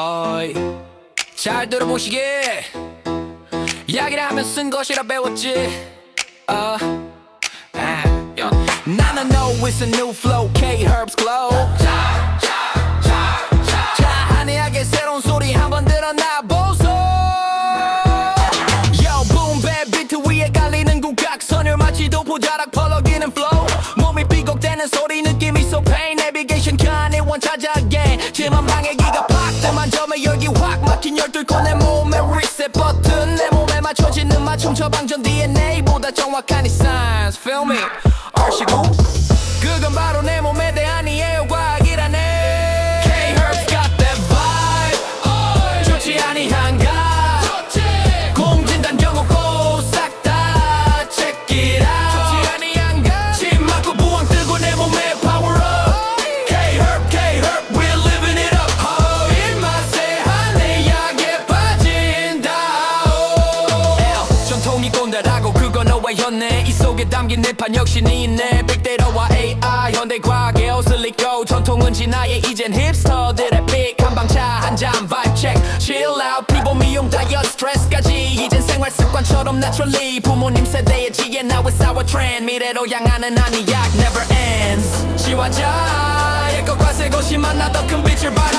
어이 잘 들어보시게. 이야기를 하면 쓴 것이라 배웠지. 어 아, 야. 나는 know it's a new flow K-Herb's glow. 자 한이하게 새로운 소리 한번 들어나 보소. Yo boom bap 비트 위에 깔리는 국악선을 마치 도포자락 펄럭이는 flow. 몸이 삐걱대는 소리 느낌이 so pain. 내비게이션 칸에 원차자 again 지만 방해기 열뚫고 내 몸에 reset 버튼 내 몸에 맞춰지는 맞춤 처방전 DNA보다 정확한 이 science feel me 꼰대라고 그건 오해였네 이 속에 담긴 뇌판 역시 네 있네 빅데이터와 AI 현대 과학의 옷을 입고 전통은 진화에 이젠 힙스터들의 픽. 한방차 한잔 vibe check. Chill out 피부 미용 다이어트 스트레스까지. 이젠 생활 습관처럼 naturally. 부모님 세대의 지혜 now it's our trend. 미래로 향하는 한의학 never ends. 지화자의 것과 새 것이 만나 더 큰 빛을 발해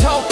talk